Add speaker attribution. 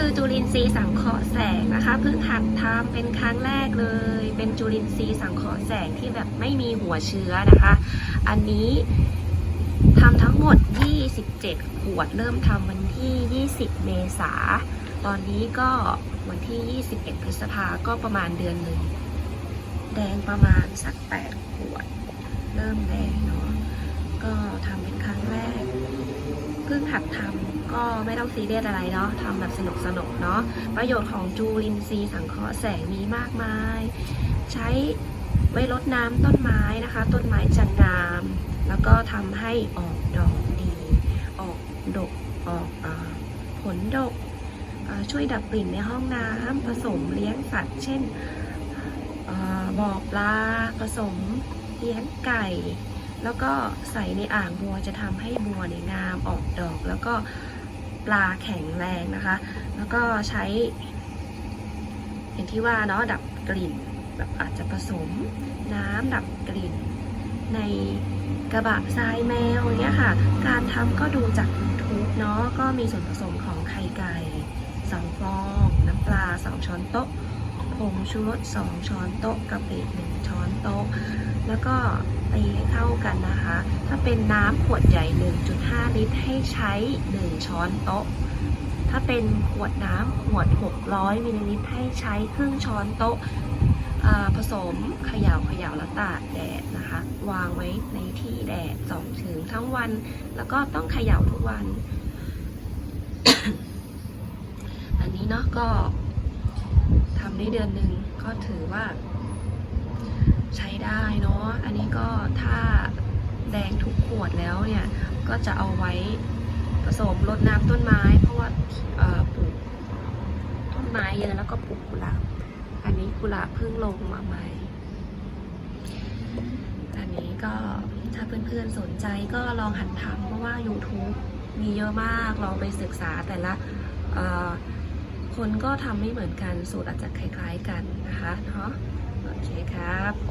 Speaker 1: คือจุลินทรีย์สังเคราะห์แสงนะคะเพิ่งหัดทำเป็นครั้งแรกเลย เป็นจุลินทรีย์สังเคราะห์แสงที่แบบไม่มีหัวเชื้อนะคะ อันนี้ทำทั้งหมด 27 ขวด เริ่มทำวันที่ 20 เมษา ตอนนี้ก็วันที่ 21 พฤษภาก็ประมาณเดือนหนึ่ง แดงประมาณสัก 8 ขวด เริ่มแดงเนาะ ก็ทำเป็นครั้งแรก เพิ่งหัดทำ ก็ไม่ต้องซีเรียสอะไรเนาะทำแบบสนุกสนุกๆเนาะประโยชน์ของจูลินทรีย์สังเคราะห์แสงมีมากมาย ใช้ไว้รดน้ำต้นไม้นะคะ ต้นไม้จะงาม แล้วก็ทำให้ออกดอกดี ออกดกออกอผลดกอ่าช่วยดับกลิ่นในห้องน้ำผสมเลี้ยงสัตว์ เช่นอบ่อปลาผสมเลี้ยงไก่ แล้วก็ใส่ในอ่างบัวจะทำให้บัวเนี่ยงามออกดอกแล้วก็ ปลาแข็งแรงนะคะ แล้วก็ใช้ อย่างที่ว่าเนาะดับกลิ่นแบบอาจจะผสมน้ำดับกลิ่น ในกระบะทรายแมวเงี้ยค่ะ การทำก็ดูจาก YouTube เนาะก็มีส่วนผสมของไข่ไก่สองฟอง น้ำปลาสองช้อนโต๊ะผงชูรสสองช้อนโต๊ะกะปิหนึ่งช้อนโต๊ะ แล้วก็ตีให้เข้ากันน เป็นน้ำขวดใหญ่ 1.5 ลิตร ให้ใช้ 1 ช้อนโต๊ะ ถ้าเป็นขวดน้ำขวด 600 มิลลิลิตร ให้ใช้ครึ่งช้อนโต๊ะผสมเขย่าเขย่าแล้วตากแดดนะคะ วางไว้ในที่แดดสองถึงทั้งวัน แล้วก็ต้องเขย่าทุกวัน อันนี้เนาะก็ทำได้เดือนหนึ่งก็ถือว่า ใช้ได้เนาะอันนี้ก็ถ้า แดงทุกขวดแล้วเนี่ย ก็จะเอาไว้ผสมรดน้ำต้นไม้ เพราะว่าปลูกต้นไม้เยอะแล้วก็ปลูกกุหลาบอันนี้กุหลาบเพิ่งลงมาใหม่ อันนี้ก็ถ้าเพื่อนๆสนใจก็ลองหัดทำเพราะว่า YouTube มีเยอะมากลองไปศึกษาแต่ละคนก็ทำไม่เหมือนกันสูตรอาจจะคล้าย ๆกันนะคะเนาะโอเคครับ